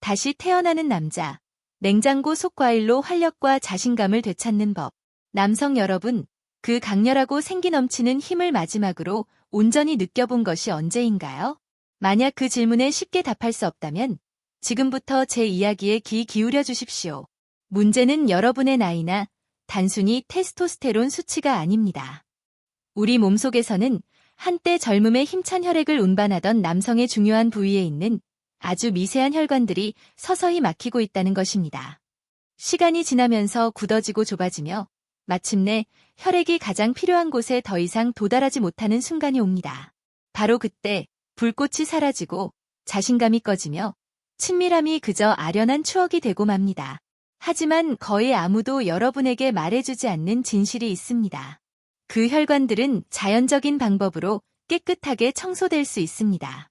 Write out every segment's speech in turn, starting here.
다시 태어나는 남자. 냉장고 속 과일로 활력과 자신감을 되찾는 법. 남성 여러분, 그 강렬하고 생기 넘치는 힘을 마지막으로 온전히 느껴본 것이 언제인가요? 만약 그 질문에 쉽게 답할 수 없다면 지금부터 제 이야기에 귀 기울여 주십시오. 문제는 여러분의 나이나 단순히 테스토스테론 수치가 아닙니다. 우리 몸속에서는 한때 젊음의 힘찬 혈액을 운반하던 남성의 중요한 부위에 있는 아주 미세한 혈관들이 서서히 막히고 있다는 것입니다. 시간이 지나면서 굳어지고 좁아지며 마침내 혈액이 가장 필요한 곳에 더 이상 도달하지 못하는 순간이 옵니다. 바로 그때 불꽃이 사라지고 자신감이 꺼지며 친밀함이 그저 아련한 추억이 되고 맙니다. 하지만 거의 아무도 여러분에게 말해주지 않는 진실이 있습니다. 그 혈관들은 자연적인 방법으로 깨끗하게 청소될 수 있습니다.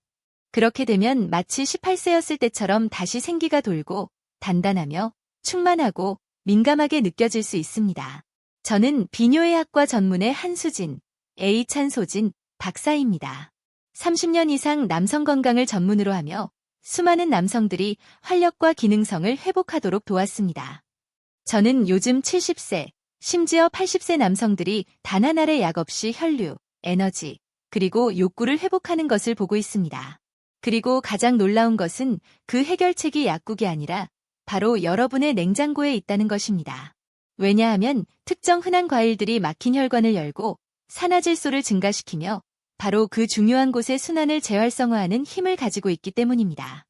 그렇게 되면 마치 18세였을 때처럼 다시 생기가 돌고 단단하며 충만하고 민감하게 느껴질 수 있습니다. 저는 비뇨의학과 전문의 한수진, A찬소진 박사입니다. 30년 이상 남성 건강을 전문으로 하며 수많은 남성들이 활력과 기능성을 회복하도록 도왔습니다. 저는 요즘 70세, 심지어 80세 남성들이 단 한 알의 약 없이 혈류, 에너지, 그리고 욕구를 회복하는 것을 보고 있습니다. 그리고 가장 놀라운 것은 그 해결책이 약국이 아니라 바로 여러분의 냉장고에 있다는 것입니다. 왜냐하면 특정 흔한 과일들이 막힌 혈관을 열고 산화질소를 증가시키며 바로 그 중요한 곳의 순환을 재활성화하는 힘을 가지고 있기 때문입니다.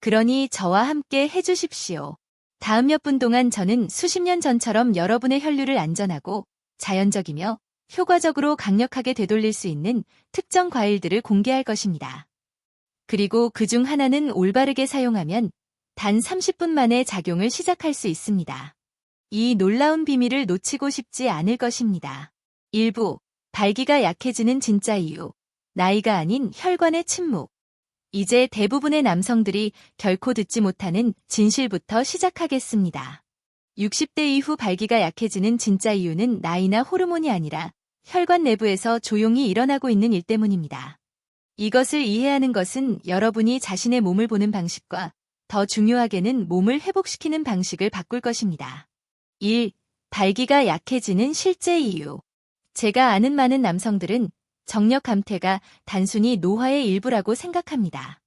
그러니 저와 함께 해주십시오. 다음 몇 분 동안 저는 수십 년 전처럼 여러분의 혈류를 안전하고 자연적이며 효과적으로 강력하게 되돌릴 수 있는 특정 과일들을 공개할 것입니다. 그리고 그 중 하나는 올바르게 사용하면 단 30분 만에 작용을 시작할 수 있습니다. 이 놀라운 비밀을 놓치고 싶지 않을 것입니다. 일부, 발기가 약해지는 진짜 이유, 나이가 아닌 혈관의 침묵. 이제 대부분의 남성들이 결코 듣지 못하는 진실부터 시작하겠습니다. 60대 이후 발기가 약해지는 진짜 이유는 나이나 호르몬이 아니라 혈관 내부에서 조용히 일어나고 있는 일 때문입니다. 이것을 이해하는 것은 여러분이 자신의 몸을 보는 방식과 더 중요하게는 몸을 회복시키는 방식을 바꿀 것입니다. 1. 발기가 약해지는 실제 이유. 제가 아는 많은 남성들은 정력 감퇴가 단순히 노화의 일부라고 생각합니다.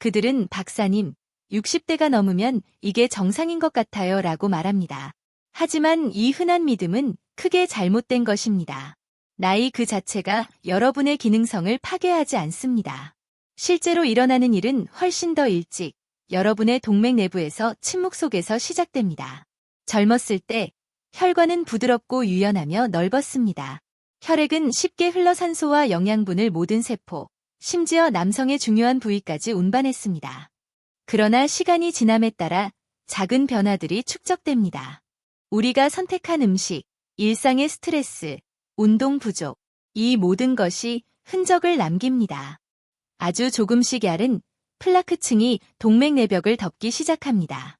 그들은 박사님, 60대가 넘으면 이게 정상인 것 같아요 라고 말합니다. 하지만 이 흔한 믿음은 크게 잘못된 것입니다. 나이 그 자체가 여러분의 기능성을 파괴하지 않습니다. 실제로 일어나는 일은 훨씬 더 일찍 여러분의 동맥 내부에서 침묵 속에서 시작됩니다. 젊었을 때 혈관은 부드럽고 유연하며 넓었습니다. 혈액은 쉽게 흘러 산소와 영양분을 모든 세포, 심지어 남성의 중요한 부위까지 운반했습니다. 그러나 시간이 지남에 따라 작은 변화들이 축적됩니다. 우리가 선택한 음식, 일상의 스트레스, 운동 부족, 이 모든 것이 흔적을 남깁니다. 아주 조금씩 얇은 플라크층이 동맥 내벽을 덮기 시작합니다.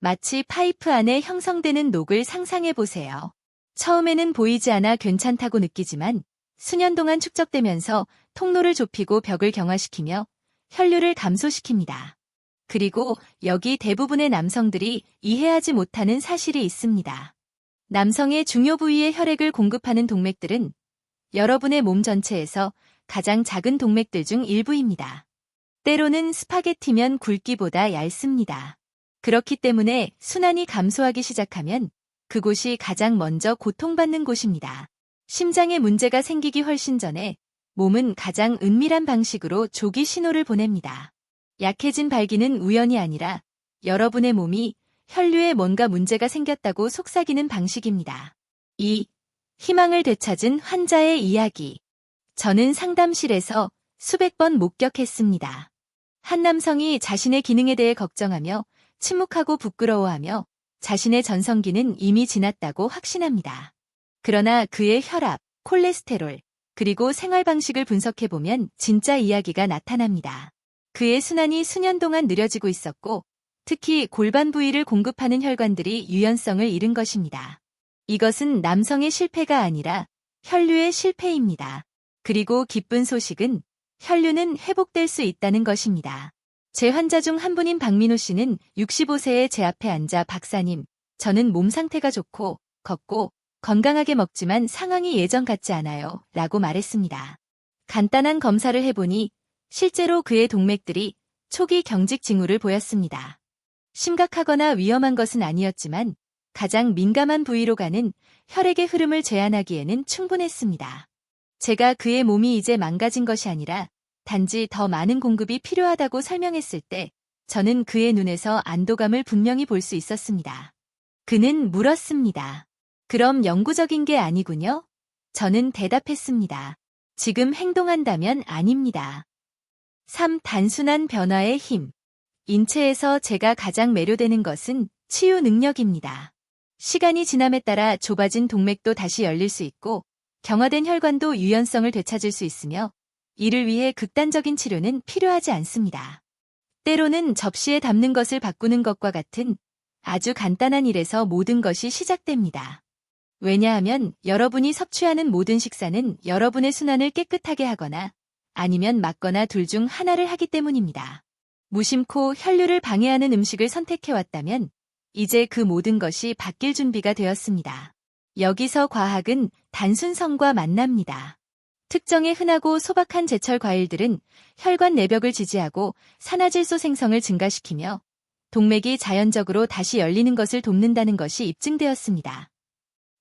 마치 파이프 안에 형성되는 녹을 상상해 보세요. 처음에는 보이지 않아 괜찮다고 느끼지만 수년 동안 축적되면서 통로를 좁히고 벽을 경화시키며 혈류를 감소시킵니다. 그리고 여기 대부분의 남성들이 이해하지 못하는 사실이 있습니다. 남성의 중요 부위의 혈액을 공급하는 동맥들은 여러분의 몸 전체에서 가장 작은 동맥들 중 일부입니다. 때로는 스파게티면 굵기보다 얇습니다. 그렇기 때문에 순환이 감소하기 시작하면 그곳이 가장 먼저 고통받는 곳입니다. 심장에 문제가 생기기 훨씬 전에 몸은 가장 은밀한 방식으로 조기 신호를 보냅니다. 약해진 발기는 우연이 아니라 여러분의 몸이 혈류에 뭔가 문제가 생겼다고 속삭이는 방식입니다. 2. 희망을 되찾은 환자의 이야기. 저는 상담실에서 수백 번 목격했습니다. 한 남성이 자신의 기능에 대해 걱정하며 침묵하고 부끄러워하며 자신의 전성기는 이미 지났다고 확신합니다. 그러나 그의 혈압, 콜레스테롤, 그리고 생활 방식을 분석해보면 진짜 이야기가 나타납니다. 그의 순환이 수년 동안 느려지고 있었고 특히 골반 부위를 공급하는 혈관들이 유연성을 잃은 것입니다. 이것은 남성의 실패가 아니라 혈류의 실패입니다. 그리고 기쁜 소식은 혈류는 회복될 수 있다는 것입니다. 제 환자 중 한 분인 박민호 씨는 65세에 제 앞에 앉아 박사님, 저는 몸 상태가 좋고, 걷고, 건강하게 먹지만 상황이 예전 같지 않아요. 라고 말했습니다. 간단한 검사를 해보니 실제로 그의 동맥들이 초기 경직 징후를 보였습니다. 심각하거나 위험한 것은 아니었지만 가장 민감한 부위로 가는 혈액의 흐름을 제한하기에는 충분했습니다. 제가 그의 몸이 이제 망가진 것이 아니라 단지 더 많은 공급이 필요하다고 설명했을 때 저는 그의 눈에서 안도감을 분명히 볼 수 있었습니다. 그는 물었습니다. 그럼 영구적인 게 아니군요? 저는 대답했습니다. 지금 행동한다면 아닙니다. 3. 단순한 변화의 힘. 인체에서 제가 가장 매료되는 것은 치유 능력입니다. 시간이 지남에 따라 좁아진 동맥도 다시 열릴 수 있고 경화된 혈관도 유연성을 되찾을 수 있으며 이를 위해 극단적인 치료는 필요하지 않습니다. 때로는 접시에 담는 것을 바꾸는 것과 같은 아주 간단한 일에서 모든 것이 시작됩니다. 왜냐하면 여러분이 섭취하는 모든 식사는 여러분의 순환을 깨끗하게 하거나 아니면 막거나 둘 중 하나를 하기 때문입니다. 무심코 혈류를 방해하는 음식을 선택해왔다면 이제 그 모든 것이 바뀔 준비가 되었습니다. 여기서 과학은 단순성과 만납니다. 특정의 흔하고 소박한 제철 과일들은 혈관 내벽을 지지하고 산화질소 생성을 증가시키며 동맥이 자연적으로 다시 열리는 것을 돕는다는 것이 입증되었습니다.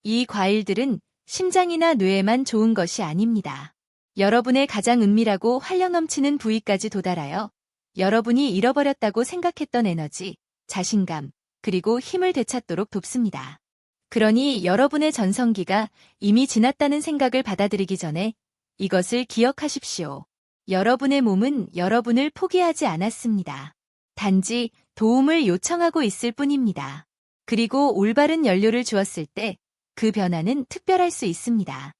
이 과일들은 심장이나 뇌에만 좋은 것이 아닙니다. 여러분의 가장 은밀하고 활력 넘치는 부위까지 도달하여 여러분이 잃어버렸다고 생각했던 에너지, 자신감, 그리고 힘을 되찾도록 돕습니다. 그러니 여러분의 전성기가 이미 지났다는 생각을 받아들이기 전에 이것을 기억하십시오. 여러분의 몸은 여러분을 포기하지 않았습니다. 단지 도움을 요청하고 있을 뿐입니다. 그리고 올바른 연료를 주었을 때 그 변화는 특별할 수 있습니다.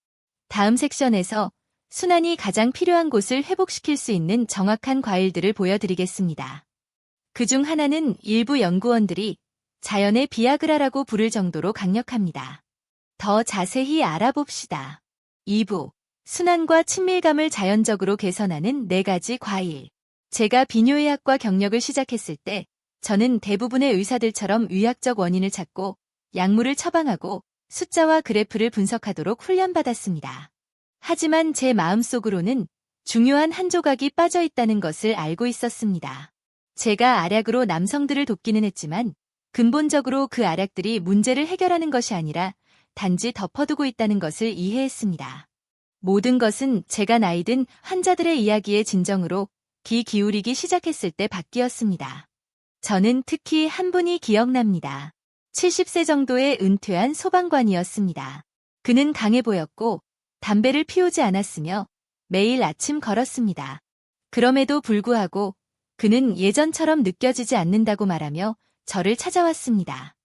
다음 섹션에서 순환이 가장 필요한 곳을 회복시킬 수 있는 정확한 과일들을 보여드리겠습니다. 그 중 하나는 일부 연구원들이 자연의 비아그라라고 부를 정도로 강력합니다. 더 자세히 알아봅시다. 2부 순환과 친밀감을 자연적으로 개선하는 4가지 과일. 제가 비뇨의학과 경력을 시작했을 때 저는 대부분의 의사들처럼 의학적 원인을 찾고 약물을 처방하고 숫자와 그래프를 분석하도록 훈련받았습니다. 하지만 제 마음속으로는 중요한 한 조각이 빠져 있다는 것을 알고 있었습니다. 제가 알약으로 남성들을 돕기는 했지만 근본적으로 그 알약들이 문제를 해결하는 것이 아니라 단지 덮어두고 있다는 것을 이해했습니다. 모든 것은 제가 나이든 환자들의 이야기의 진정으로 귀 기울이기 시작했을 때 바뀌었습니다. 저는 특히 한 분이 기억납니다. 70세 정도의 은퇴한 소방관이었습니다. 그는 강해 보였고 담배를 피우지 않았으며 매일 아침 걸었습니다. 그럼에도 불구하고 그는 예전처럼 느껴지지 않는다고 말하며 저를 찾아왔습니다.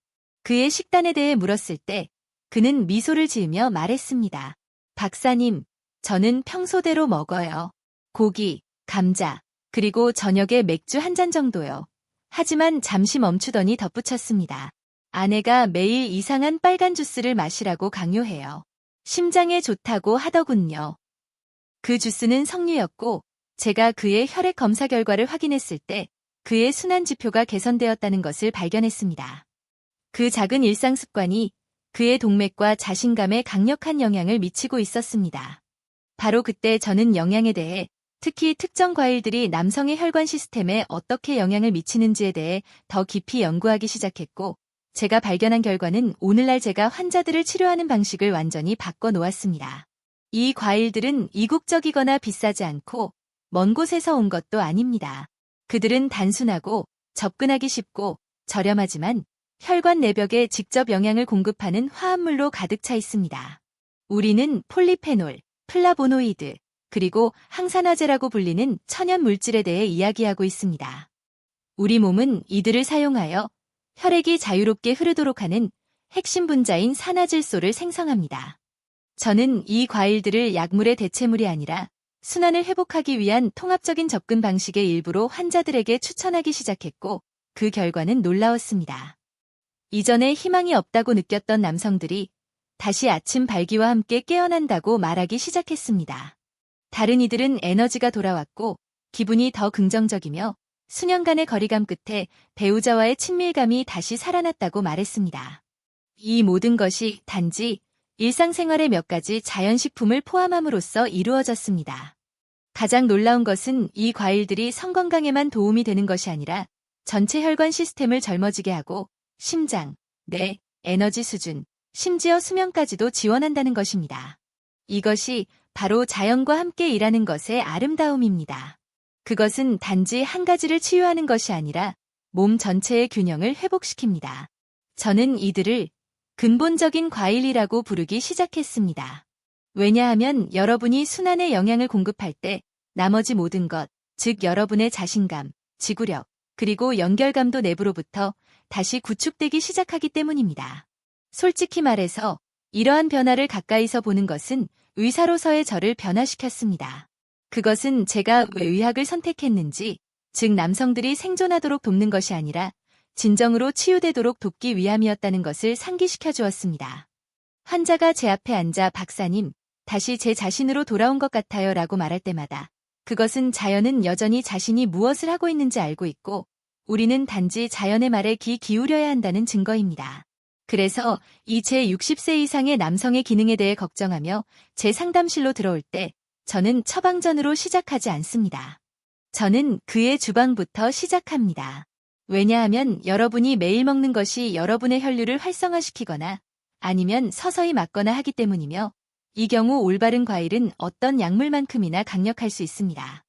그의 식단에 대해 물었을 때 그는 미소를 지으며 말했습니다. 박사님, 저는 평소대로 먹어요. 고기, 감자, 그리고 저녁에 맥주 한 잔 정도요. 하지만 잠시 멈추더니 덧붙였습니다. 아내가 매일 이상한 빨간 주스를 마시라고 강요해요. 심장에 좋다고 하더군요. 그 주스는 석류였고 제가 그의 혈액 검사 결과를 확인했을 때 그의 순환 지표가 개선되었다는 것을 발견했습니다. 그 작은 일상 습관이 그의 동맥과 자신감에 강력한 영향을 미치고 있었습니다. 바로 그때 저는 영양에 대해 특히 특정 과일들이 남성의 혈관 시스템에 어떻게 영향을 미치는지에 대해 더 깊이 연구하기 시작했고 제가 발견한 결과는 오늘날 제가 환자들을 치료하는 방식을 완전히 바꿔 놓았습니다. 이 과일들은 이국적이거나 비싸지 않고 먼 곳에서 온 것도 아닙니다. 그들은 단순하고 접근하기 쉽고 저렴하지만 혈관 내벽에 직접 영양을 공급하는 화합물로 가득 차 있습니다. 우리는 폴리페놀, 플라보노이드, 그리고 항산화제라고 불리는 천연 물질에 대해 이야기하고 있습니다. 우리 몸은 이들을 사용하여 혈액이 자유롭게 흐르도록 하는 핵심 분자인 산화질소를 생성합니다. 저는 이 과일들을 약물의 대체물이 아니라 순환을 회복하기 위한 통합적인 접근 방식의 일부로 환자들에게 추천하기 시작했고 그 결과는 놀라웠습니다. 이전에 희망이 없다고 느꼈던 남성들이 다시 아침 발기와 함께 깨어난다고 말하기 시작했습니다. 다른 이들은 에너지가 돌아왔고 기분이 더 긍정적이며 수년간의 거리감 끝에 배우자와의 친밀감이 다시 살아났다고 말했습니다. 이 모든 것이 단지 일상생활의 몇 가지 자연식품을 포함함으로써 이루어졌습니다. 가장 놀라운 것은 이 과일들이 성건강에만 도움이 되는 것이 아니라 전체 혈관 시스템을 젊어지게 하고 심장, 뇌, 에너지 수준, 심지어 수면까지도 지원한다는 것입니다. 이것이 바로 자연과 함께 일하는 것의 아름다움입니다. 그것은 단지 한 가지를 치유하는 것이 아니라 몸 전체의 균형을 회복시킵니다. 저는 이들을 근본적인 과일이라고 부르기 시작했습니다. 왜냐하면 여러분이 순환의 영향을 공급할 때 나머지 모든 것, 즉 여러분의 자신감, 지구력, 그리고 연결감도 내부로부터 다시 구축되기 시작하기 때문입니다. 솔직히 말해서 이러한 변화를 가까이서 보는 것은 의사로서의 저를 변화시켰습니다. 그것은 제가 왜 의학을 선택했는지, 즉 남성들이 생존하도록 돕는 것이 아니라 진정으로 치유되도록 돕기 위함이었다는 것을 상기시켜 주었습니다. 환자가 제 앞에 앉아 박사님, 다시 제 자신으로 돌아온 것 같아요 라고 말할 때마다 그것은 자연은 여전히 자신이 무엇을 하고 있는지 알고 있고 우리는 단지 자연의 말에 귀 기울여야 한다는 증거입니다. 그래서 이 제 60세 이상의 남성의 기능에 대해 걱정하며 제 상담실로 들어올 때 저는 처방전으로 시작하지 않습니다. 저는 그의 주방부터 시작합니다. 왜냐하면 여러분이 매일 먹는 것이 여러분의 혈류를 활성화시키거나 아니면 서서히 맞거나 하기 때문이며 이 경우 올바른 과일은 어떤 약물만큼이나 강력할 수 있습니다.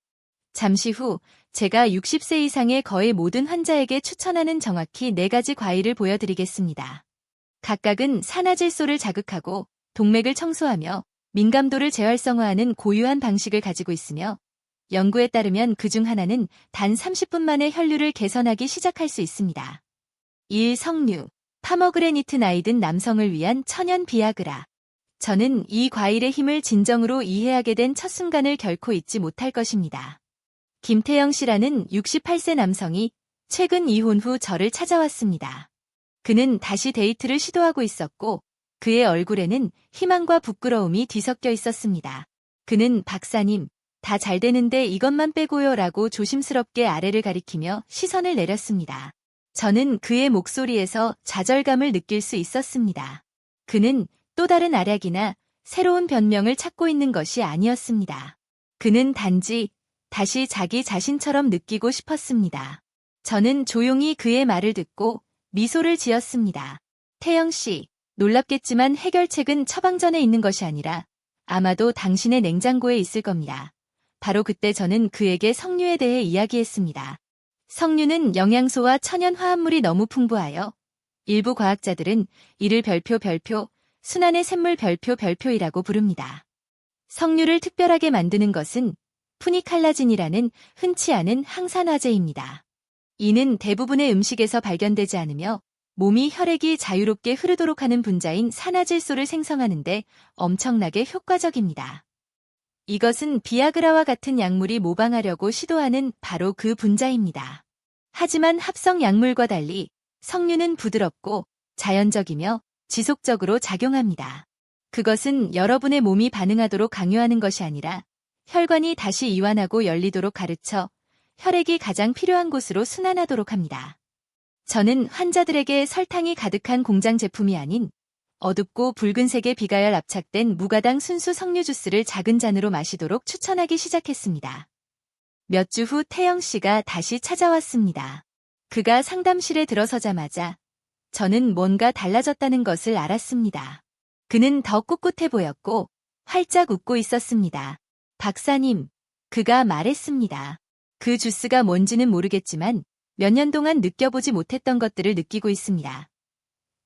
잠시 후 제가 60세 이상의 거의 모든 환자에게 추천하는 정확히 4가지 과일을 보여드리겠습니다. 각각은 산화질소를 자극하고 동맥을 청소하며 민감도를 재활성화하는 고유한 방식을 가지고 있으며 연구에 따르면 그 중 하나는 단 30분 만에 혈류를 개선하기 시작할 수 있습니다. 1. 석류, 파머그레니트 나이든 남성을 위한 천연 비아그라. 저는 이 과일의 힘을 진정으로 이해하게 된 첫 순간을 결코 잊지 못할 것입니다. 김태영 씨라는 68세 남성이 최근 이혼 후 저를 찾아왔습니다. 그는 다시 데이트를 시도하고 있었고 그의 얼굴에는 희망과 부끄러움이 뒤섞여 있었습니다. 그는 박사님, 다 잘 되는데 이것만 빼고요 라고 조심스럽게 아래를 가리키며 시선을 내렸습니다. 저는 그의 목소리에서 좌절감을 느낄 수 있었습니다. 그는 또 다른 알약이나 새로운 변명을 찾고 있는 것이 아니었습니다. 그는 단지 다시 자기 자신처럼 느끼고 싶었습니다. 저는 조용히 그의 말을 듣고 미소를 지었습니다. 태영 씨, 놀랍겠지만 해결책은 처방전에 있는 것이 아니라 아마도 당신의 냉장고에 있을 겁니다. 바로 그때 저는 그에게 석류에 대해 이야기했습니다. 석류는 영양소와 천연 화합물이 너무 풍부하여 일부 과학자들은 이를 별표 별표 순환의 샘물 별표 별표이라고 부릅니다. 석류를 특별하게 만드는 것은 푸니칼라진이라는 흔치 않은 항산화제입니다. 이는 대부분의 음식에서 발견되지 않으며 몸이 혈액이 자유롭게 흐르도록 하는 분자인 산화질소를 생성하는데 엄청나게 효과적입니다. 이것은 비아그라와 같은 약물이 모방하려고 시도하는 바로 그 분자입니다. 하지만 합성 약물과 달리 석류는 부드럽고 자연적이며 지속적으로 작용합니다. 그것은 여러분의 몸이 반응하도록 강요하는 것이 아니라 혈관이 다시 이완하고 열리도록 가르쳐 혈액이 가장 필요한 곳으로 순환하도록 합니다. 저는 환자들에게 설탕이 가득한 공장 제품이 아닌 어둡고 붉은색의 비가열 압착된 무가당 순수 석류 주스를 작은 잔으로 마시도록 추천하기 시작했습니다. 몇 주 후 태영 씨가 다시 찾아왔습니다. 그가 상담실에 들어서자마자 저는 뭔가 달라졌다는 것을 알았습니다. 그는 더 꿋꿋해 보였고 활짝 웃고 있었습니다. 박사님, 그가 말했습니다. 그 주스가 뭔지는 모르겠지만 몇 년 동안 느껴보지 못했던 것들을 느끼고 있습니다.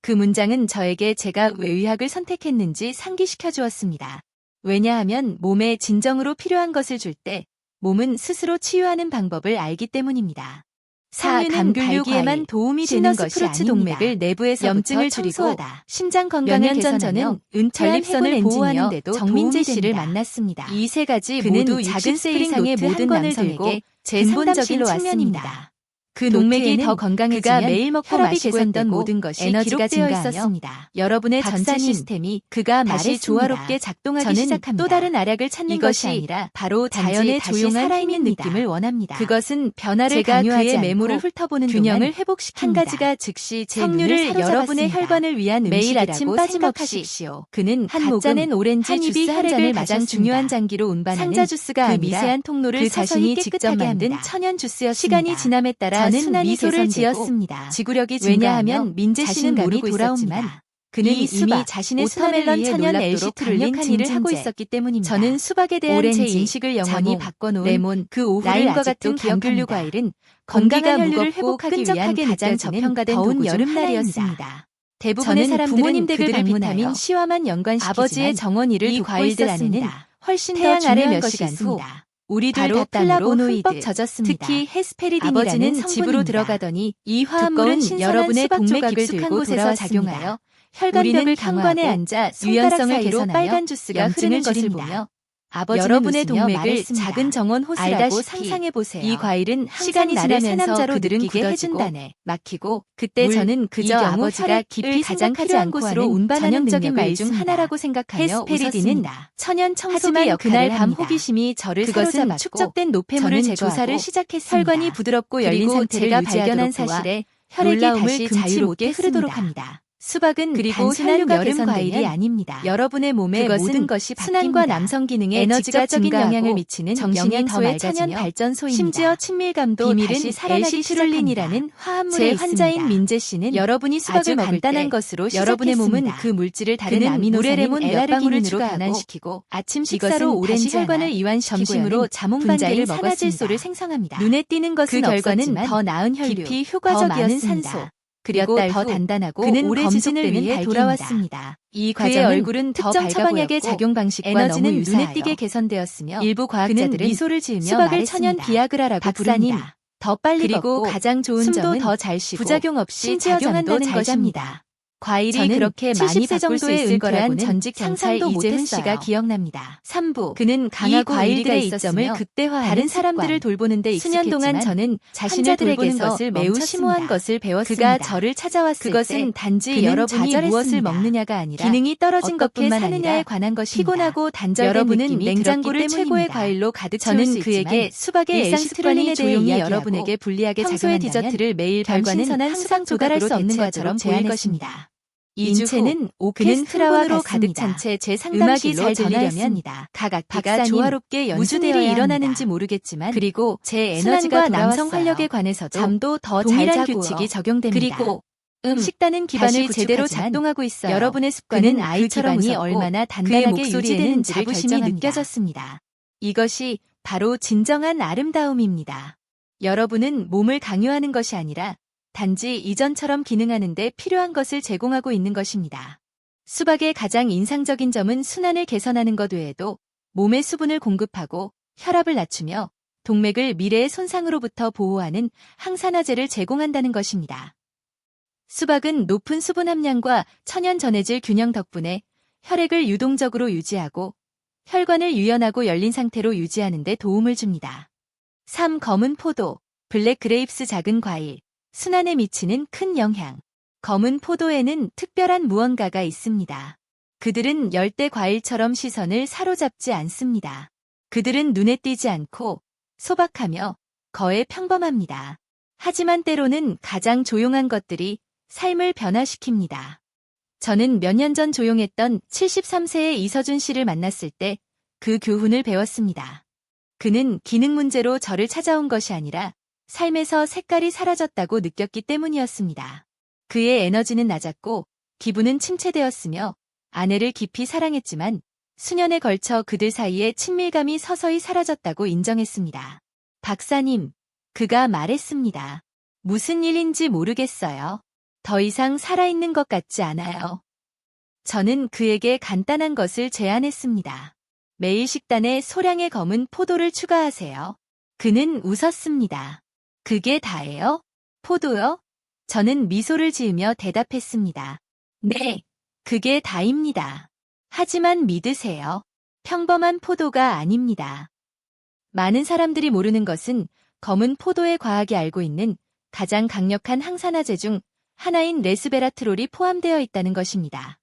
그 문장은 저에게 제가 왜 의학을 선택했는지 상기시켜 주었습니다. 왜냐하면 몸에 진정으로 필요한 것을 줄 때 몸은 스스로 치유하는 방법을 알기 때문입니다. 4. 감귤류에만 도움이 되는 것이 아닙니다. 동맥을 내부에서 염증을 줄이고 심장 건강을 개선하며 전립선을 보호하는데도 정민재 씨를 만났습니다. 이 세 가지 모두 작은 세 이상의 모든 남성에게 제 근본적인 측면입니다. 그 노트에는 더 건강해지면 매일 먹고 혈압이 개선된 모든 것이 에너지가 증가하며 있었습니다. 여러분의 박사님, 시스템이 그가 다시. 조화롭게 작동하기 저는 시작합니다. 또 다른 알약을 찾는 것이 아니라 바로 자연의 조용한 살아있는 느낌을 원합니다. 그것은 변화를 제가 강요하지 그의 매물을 훑어보는 균형을 동안 회복시킵니다. 한 가지가 즉시 제 성류를 성류를 여러분의 혈관을 위한 매일 음식이라고 아침 빠짐없이. 그는 한 모금 오렌지 한 주스 한 잔을 가장. 중요한 장기로 운반하는 상자 주스가 그 미세한 통로를 그 자신이 직접 만든. 천연 주스였습니다. 시간이 지남에 따라 저는 순환이 미소를 지었습니다. 지구력이 왜냐하면 민재 씨는 모르고. 있었지만 그는 이 수박, 자신의 오터멜론 천연 LCT를 강력한 린 일을 하고. 있었기 때문입니다. 저는 수박에 대한 오렌지, 제 인식을 영원히 자몽, 바꿔놓은 레몬, 그 라임과 아직도 같은. 감귤류 과일은 건강한 혈류를 회복하기 위한 가장 저평가된 더운 여름날이었습니다. 대부분의 저는 사람들은 부모님 댁을 비타민 C와만 연관시키지만 아버지의 정원이를 이 과일들. 안에는 훨씬 더 태양 아래 몇 시간 후. 우리들 바로 플라보노이드, 젖었습니다. 특히 헤스페리딘이라는 아버지는 집으로 성분입니다. 들어가더니 이 화합물은 여러분의 수박 동맥 조각을 깊숙한 들고 곳에서. 작용하여 혈관벽을 강화하고 유연성을 개선하며 빨간 주스가 흐르는 것을. 보며 여러분의 동맥을. 작은 정원 호수라고 상상해 보세요. 이 과일은 시간이 지나면서 새남자로 그들은 해준다네. 막히고 그때 물, 저는 이 그저 아버지가 깊이 가장 필요한 곳으로 하는 운반하는 전형적인 능력을 말 중. 하나라고 생각하며 웃었습니다. 천연 역할을 그날 밤 합니다. 호기심이 저를 그것은 축적된 노폐물을 제거하고. 혈관이 부드럽고 열린 상태를 제가 발견한 사실에 혈액이 다시 자유롭게. 흐르도록 합니다. 수박은 그리고 단순한 여름 과일이 아닙니다. 여러분의 그것은 모든 것이 순환과 바뀝니다. 남성 기능에 에너지가 증가하고 영향을 미치는 정신이 더 천연 맑아지며 발전 소입니다. 심지어 친밀감도 비밀은 살아나기 시작합니다. 화합물에 제 있습니다. 환자인 민재 씨는 여러분이 수박을 먹을 간단한 때 것으로 여러분의 몸은. 그 물질을 다른 아미노산인 추가하고 변환시키고 아침 식사로 오렌지 다시 혈관을 하나, 이완시키고요. 점심으로 자몽 분자인 반개를 산화질소를 먹었습니다. 생성합니다. 눈에 띄는 것은 그 결과는 더 나은 혈류, 깊이 효과적이었습니다. 산소, 그리고 더후 단단하고 그는 오래 지속되는 위해. 돌아왔습니다. 이 과정은 얼굴은 더 특정 처방약의 작용 방식과 에너지는 유사하여 눈에 띄게 개선되었으며 일부 과학자들은 미소를 지으며 수박을 천연 말했습니다. 비아그라라고 박사님, 부릅니다. 더 빨리 그리고 걷고 가장 좋은 숨도 점은 더 잘 쉬고 부작용 없이 작용한다는 잘 것입니다. 과일이 그렇게 많이 70세 바꿀 수 정도의 있을 거라고는 전직 경찰 상상도 이재훈 못했어요. 씨가 기억납니다. 3부 그는 강하고 과일들의 이점을 극대화하는 다른 사람들을. 돌보는 데 수년 익숙했지만 동안 저는 자신을 돌보는 것을 매우. 심오한 것을 배웠습니다. 그가 저를 찾아왔을 그것은 때 단지 그는 여러분이 좌절했습니다. 무엇을 먹느냐가 아니라 기능이 떨어진 것뿐만 아니라 관한 것입니다. 피곤하고 단절된 여러분은 냉장고를 최고의. 과일로 가득 채울 저는 수 그에게 수박의 일상 L-시트룰린에 대해 조용히 여러분에게 불리하게 작용한다면 디저트를 매일 결과는 항상 조달할 수 없는 것처럼 보일 것입니다. 인체는 그는 오케스트라와 흥분으로 가득 찬 채제 음악이 상담실로 잘 전화했습니다. 들리려면 각 악기가 조화롭게 일이 일어나는지. 모르겠지만 그리고 제 에너지가 남성. 활력에 관해서도 잠도 더 잘 자고요. 규칙이 적용됩니다. 그리고 음, 식단은 기반을 제대로 작동하고 있어요. 여러분의 습관은 아이처럼 그 기반이 얼마나 단단하게 유지되는지를 자부심이. 느껴졌습니다. 이것이 바로 진정한 아름다움입니다. 여러분은 몸을 강요하는 것이 아니라 단지 이전처럼 기능하는데 필요한 것을 제공하고 있는 것입니다. 수박의 가장 인상적인 점은 순환을 개선하는 것 외에도 몸에 수분을 공급하고 혈압을 낮추며 동맥을 미래의 손상으로부터 보호하는 항산화제를 제공한다는 것입니다. 수박은 높은 수분 함량과 천연 전해질 균형 덕분에 혈액을 유동적으로 유지하고 혈관을 유연하고 열린 상태로 유지하는 데 도움을 줍니다. 3. 검은 포도, 블랙 그레이프스 작은 과일, 순환에 미치는 큰 영향. 검은 포도에는 특별한 무언가가 있습니다. 그들은 열대 과일처럼 시선을 사로잡지 않습니다. 그들은 눈에 띄지 않고 소박하며 거의 평범합니다. 하지만 때로는 가장 조용한 것들이 삶을 변화시킵니다. 저는 몇 년 전 조용했던 73세의 이서준 씨를 만났을 때 그 교훈을 배웠습니다. 그는 기능 문제로 저를 찾아온 것이 아니라 삶에서 색깔이 사라졌다고 느꼈기 때문이었습니다. 그의 에너지는 낮았고 기분은 침체되었으며 아내를 깊이 사랑했지만 수년에 걸쳐 그들 사이에 친밀감이 서서히 사라졌다고 인정했습니다. 박사님, 그가 말했습니다. 무슨 일인지 모르겠어요. 더 이상 살아있는 것 같지 않아요. 저는 그에게 간단한 것을 제안했습니다. 매일 식단에 소량의 검은 포도를 추가하세요. 그는 웃었습니다. 그게 다예요? 포도요? 저는 미소를 지으며 대답했습니다. 네, 그게 다입니다. 하지만 믿으세요. 평범한 포도가 아닙니다. 많은 사람들이 모르는 것은 검은 포도의 과학이 알고 있는 가장 강력한 항산화제 중 하나인 레스베라트롤이 포함되어 있다는 것입니다.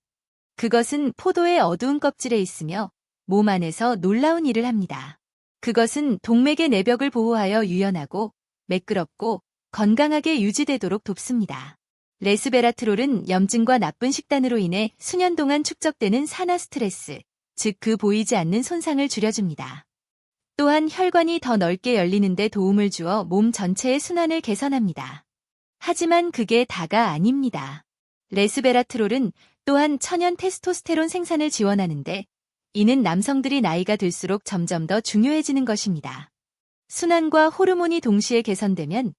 그것은 포도의 어두운 껍질에 있으며 몸 안에서 놀라운 일을 합니다. 그것은 동맥의 내벽을 보호하여 유연하고 매끄럽고 건강하게 유지되도록 돕습니다. 레스베라트롤은 염증과 나쁜 식단으로 인해 수년 동안 축적되는 산화 스트레스, 즉 그 보이지 않는 손상을 줄여줍니다. 또한 혈관이 더 넓게 열리는데 도움을 주어 몸 전체의 순환을 개선합니다. 하지만 그게 다가 아닙니다. 레스베라트롤은 또한 천연 테스토스테론 생산을 지원하는데 이는 남성들이 나이가 들수록 점점 더 중요해지는 것입니다. 순환과 호르몬이 동시에 개선되면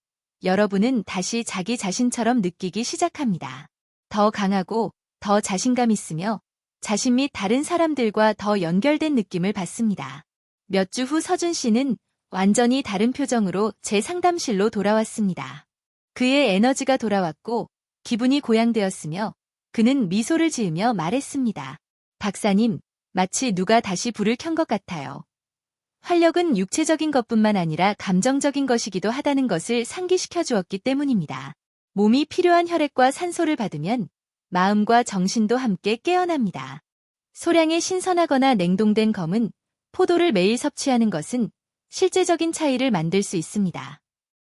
여러분은 다시 자기 자신처럼 느끼기 시작합니다. 더 강하고 더 자신감 있으며 자신 및 다른 사람들과 더 연결된 느낌을 받습니다. 몇 주 후 서준 씨는 완전히 다른 표정으로 제 상담실로 돌아왔습니다. 그의 에너지가 돌아왔고 기분이 고양되었으며 그는 미소를 지으며 말했습니다. 박사님, 마치 누가 다시 불을 켠 것 같아요. 활력은 육체적인 것뿐만 아니라 감정적인 것이기도 하다는 것을 상기시켜 주었기 때문입니다. 몸이 필요한 혈액과 산소를 받으면 마음과 정신도 함께 깨어납니다. 소량의 신선하거나 냉동된 검은 포도를 매일 섭취하는 것은 실제적인 차이를 만들 수 있습니다.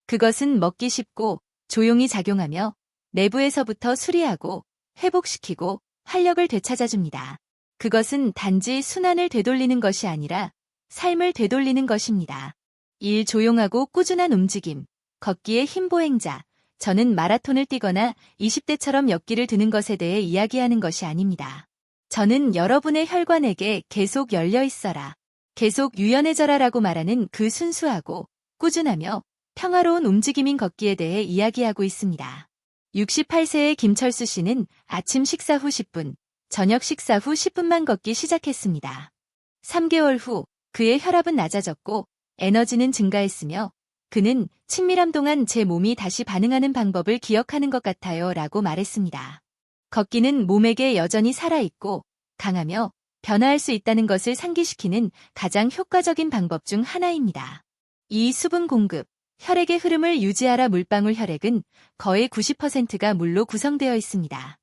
그것은 먹기 쉽고 조용히 작용하며 내부에서부터 수리하고 회복시키고 활력을 되찾아줍니다. 그것은 단지 순환을 되돌리는 것이 아니라 삶을 되돌리는 것입니다. 일 조용하고 꾸준한 움직임, 걷기의 힘보행자, 저는 마라톤을 뛰거나 20대처럼 역기를 드는 것에 대해 이야기하는 것이 아닙니다. 저는 여러분의 혈관에게 계속 열려 있어라, 계속 유연해져라 라고 말하는 그 순수하고 꾸준하며 평화로운 움직임인 걷기에 대해 이야기하고 있습니다. 68세의 김철수 씨는 아침 식사 후 10분, 저녁 식사 후 10분만 걷기 시작했습니다. 3개월 후 그의 혈압은 낮아졌고 에너지는 증가했으며 그는 친밀함 동안 제 몸이 다시 반응하는 방법을 기억하는 것 같아요 라고 말했습니다. 걷기는 몸에게 여전히 살아있고 강하며 변화할 수 있다는 것을 상기시키는 가장 효과적인 방법 중 하나입니다. 이 수분 공급, 혈액의 흐름을 유지하라 물방울 혈액은 거의 90%가 물로 구성되어 있습니다.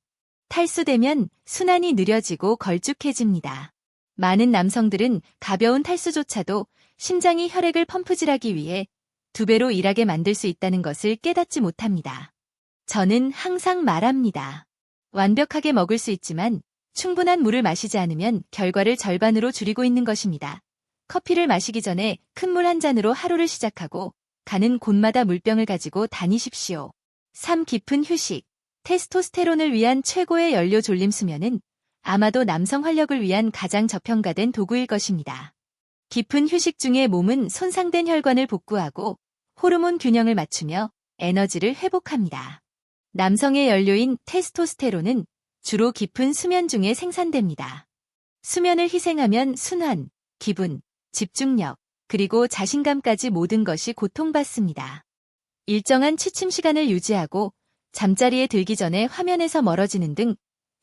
탈수되면 순환이 느려지고 걸쭉해집니다. 많은 남성들은 가벼운 탈수조차도 심장이 혈액을 펌프질하기 위해 두 배로 일하게 만들 수 있다는 것을 깨닫지 못합니다. 저는 항상 말합니다. 완벽하게 먹을 수 있지만 충분한 물을 마시지 않으면 결과를 절반으로 줄이고 있는 것입니다. 커피를 마시기 전에 큰 물 한 잔으로 하루를 시작하고 가는 곳마다 물병을 가지고 다니십시오. 3. 깊은 휴식. 테스토스테론을 위한 최고의 연료 졸림 수면은 아마도 남성 활력을 위한 가장 저평가된 도구일 것입니다. 깊은 휴식 중에 몸은 손상된 혈관을 복구하고 호르몬 균형을 맞추며 에너지를 회복합니다. 남성의 연료인 테스토스테론은 주로 깊은 수면 중에 생산됩니다. 수면을 희생하면 순환, 기분, 집중력, 그리고 자신감까지 모든 것이 고통받습니다. 일정한 취침 시간을 유지하고 잠자리에 들기 전에 화면에서 멀어지는 등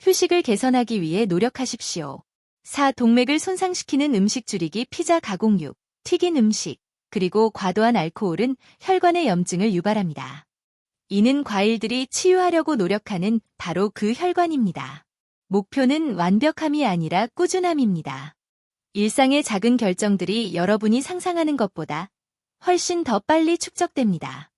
휴식을 개선하기 위해 노력하십시오. 4. 동맥을 손상시키는 음식 줄이기 피자 가공육, 튀긴 음식, 그리고 과도한 알코올은 혈관의 염증을 유발합니다. 이는 과일들이 치유하려고 노력하는 바로 그 혈관입니다. 목표는 완벽함이 아니라 꾸준함입니다. 일상의 작은 결정들이 여러분이 상상하는 것보다 훨씬 더 빨리 축적됩니다.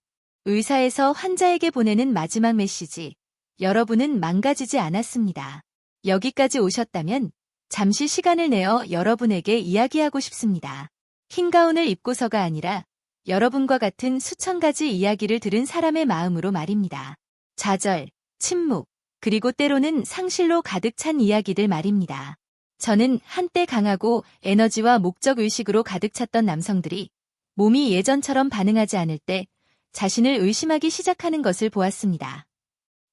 의사에서 환자에게 보내는 마지막 메시지. 여러분은 망가지지 않았습니다. 여기까지 오셨다면 잠시 시간을 내어 여러분에게 이야기하고 싶습니다. 흰 가운을 입고서가 아니라 여러분과 같은 수천 가지 이야기를 들은 사람의 마음으로 말입니다. 좌절, 침묵, 그리고 때로는 상실로 가득 찬 이야기들 말입니다. 저는 한때 강하고 에너지와 목적 의식으로 가득 찼던 남성들이 몸이 예전처럼 반응하지 않을 때 자신을 의심하기 시작하는 것을 보았습니다.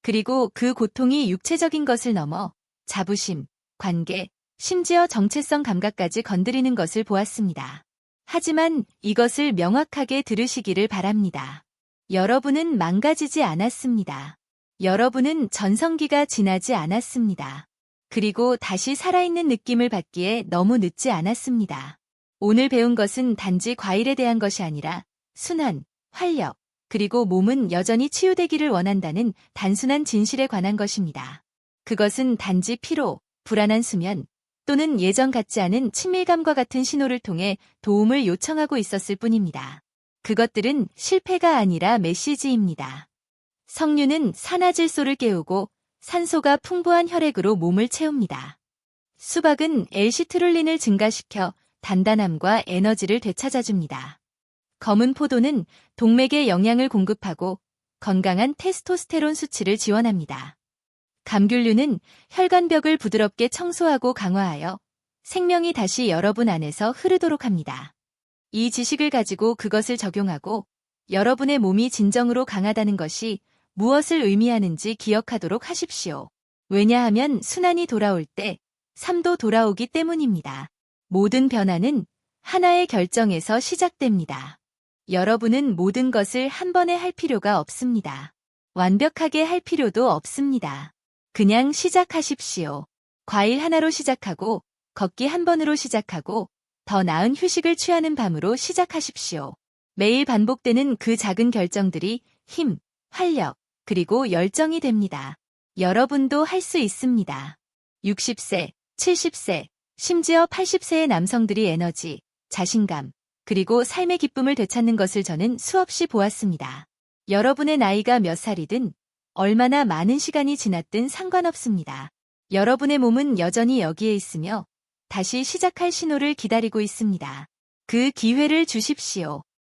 그리고 그 고통이 육체적인 것을 넘어 자부심, 관계, 심지어 정체성 감각까지 건드리는 것을 보았습니다. 하지만 이것을 명확하게 들으시기를 바랍니다. 여러분은 망가지지 않았습니다. 여러분은 전성기가 지나지 않았습니다. 그리고 다시 살아있는 느낌을 받기에 너무 늦지 않았습니다. 오늘 배운 것은 단지 과일에 대한 것이 아니라 순환, 활력, 그리고 몸은 여전히 치유되기를 원한다는 단순한 진실에 관한 것입니다. 그것은 단지 피로, 불안한 수면, 또는 예전 같지 않은 친밀감과 같은 신호를 통해 도움을 요청하고 있었을 뿐입니다. 그것들은 실패가 아니라 메시지입니다. 석류는 산화질소를 깨우고 산소가 풍부한 혈액으로 몸을 채웁니다. 수박은 엘시트롤린을 증가시켜 단단함과 에너지를 되찾아줍니다. 검은 포도는 동맥에 영양을 공급하고 건강한 테스토스테론 수치를 지원합니다. 감귤류는 혈관벽을 부드럽게 청소하고 강화하여 생명이 다시 여러분 안에서 흐르도록 합니다. 이 지식을 가지고 그것을 적용하고 여러분의 몸이 진정으로 강하다는 것이 무엇을 의미하는지 기억하도록 하십시오. 왜냐하면 순환이 돌아올 때 삶도 돌아오기 때문입니다. 모든 변화는 하나의 결정에서 시작됩니다. 여러분은 모든 것을 한 번에 할 필요가 없습니다. 완벽하게 할 필요도 없습니다. 그냥 시작하십시오. 과일 하나로 시작하고, 걷기 한 번으로 시작하고, 더 나은 휴식을 취하는 밤으로 시작하십시오. 매일 반복되는 그 작은 결정들이 힘, 활력, 그리고 열정이 됩니다. 여러분도 할 수 있습니다. 60세, 70세, 심지어 80세의 남성들이 에너지, 자신감, 그리고 삶의 기쁨을 되찾는 것을 저는 수없이 보았습니다. 여러분의 나이가 몇 살이든 얼마나 많은 시간이 지났든 상관없습니다. 여러분의 몸은 여전히 여기에 있으며 다시 시작할 신호를 기다리고 있습니다. 그 기회를 주십시오.